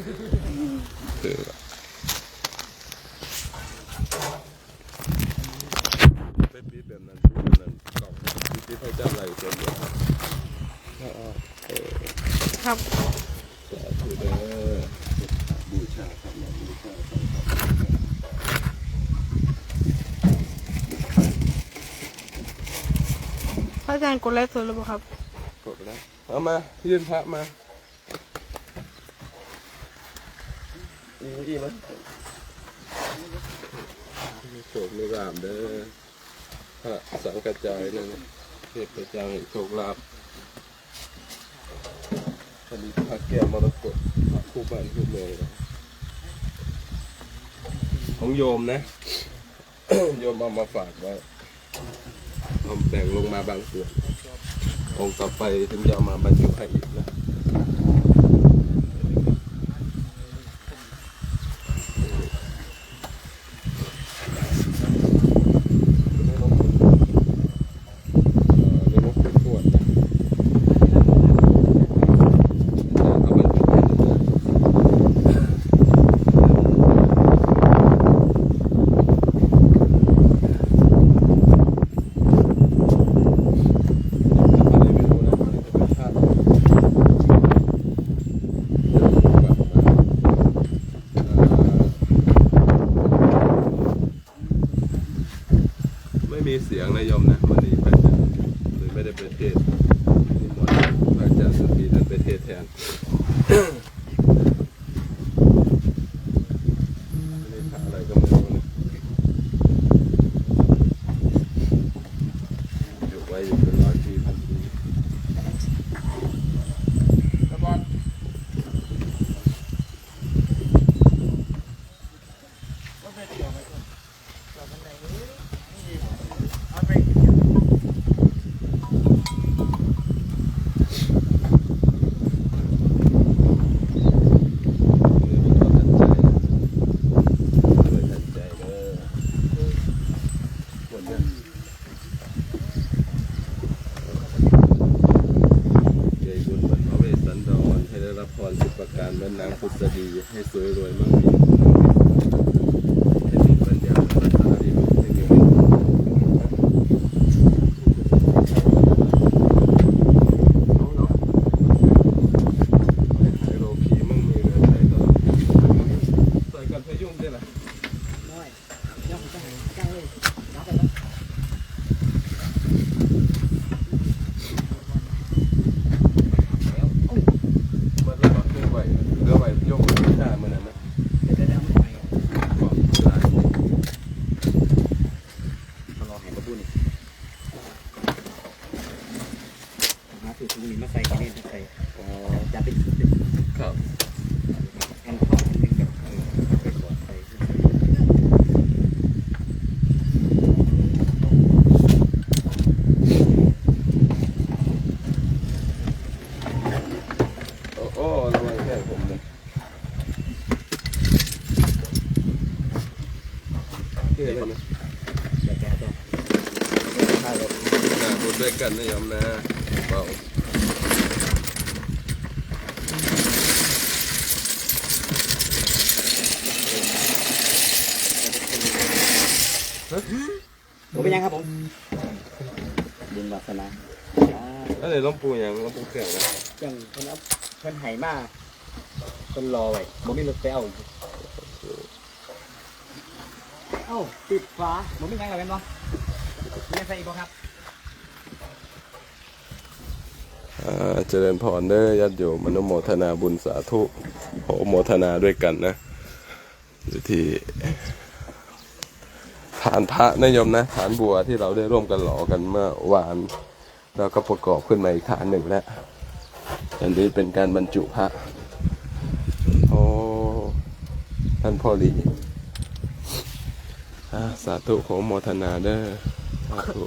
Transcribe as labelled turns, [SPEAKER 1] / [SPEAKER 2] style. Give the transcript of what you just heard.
[SPEAKER 1] อไปปิดแบบนั้นปิดแบบนั้นกล่องปิดให้เจ้าอะไรตัวเดียวอ๋อเออ
[SPEAKER 2] ครับ
[SPEAKER 1] สาธุเด้อบูชาครับบูชาครับ
[SPEAKER 2] พระอาจารย์กดไลฟ์สดหรือเปล่าครับ
[SPEAKER 1] กดไปแล้วเอามายื่นพระมา อีอีมั้ยโชคมีลาบเด้อพระสังกระจายนั่นเทพเจ้าแห่งโชคลาภอันนี้พระแก้วมรกตพระคู่บ้านคู่เมืองของโยมนะ โยมเอามาฝากไว้ผมแบ่งลงมาบางส่วนองค์ต่อไปถึงจะเอามาบรรจุให้อีกนะเดี๋ยวมันขวดๆนะเอาบรรจุให้เลยนะอะไรไม่รู้นะมันจะเป็นภาพ ไม่มีเสียงนะโยมนะวันนี้พระอาจารย์เลยไม่ได้ไปเทศน์นิมนต์พระอาจารย์สุธีท่านไปเทศแทนไม่ได้พระอะไรก็ไม่รู้นะอยู่ไว้อยู่เป็นร้อยปีพันปี ใหญ่บุญบรรพเวสสันดรให้ได้ รับพรสิบประการและนนางพุทธดีให้สวยรวยมั่งมีให้มีปัญญาภาษาดีให้มีให้โลกีมั่งมีเงินใช้ตลอดใส่กันพยุ่งได้ละ มันระบาดเรื่องไว้เรื่องไว้ยกมือหน้ามันนะนะบอกได้
[SPEAKER 3] รอหายกระปุ้นหาสูต รตรงนี้มาใส่กันเองใส่
[SPEAKER 1] อ๋อ
[SPEAKER 3] จะเป็นเป็น
[SPEAKER 1] ครับ
[SPEAKER 3] อันข้ออันหนึ่งแบบเออไปก่อนใส่
[SPEAKER 1] โอ้โอ้ระวังแค่ผมเลยเท่เลยนะ
[SPEAKER 3] จะแก้ตัวถ้าเรา
[SPEAKER 1] ดูดด้วยกันนะยอมนะเบา
[SPEAKER 3] ผมเป็นยังครับผมบุญวาสนาอ่า
[SPEAKER 1] อะไรล้มปูอย่างล้มปูเครื่องนะ
[SPEAKER 3] จังคนเอาเพิ่นไห้มาคนรอไว้บ่มีรถไปเอาเอ้าติดฟ้าบ่มีหยังแล้วแม่นบ่มีหยังใส่อีกบ่ครับ
[SPEAKER 1] อ่าเจริญพรเด้อญาติโยมอนุโมทนาบุญสาธุขอโมทนาด้วยกันนะอยู่ที่ ฐานพระนะโยมนะฐานบัวที่เราได้ร่วมกันหล่อกันเมื่อวาน แล้วก็ประกอบขึ้นมาอีกฐานหนึ่งแล้วอันนี้เป็นการบรรจุพระโอ้ท่านพ่อหลีสาธุขอโมทนาเด้อสาธุ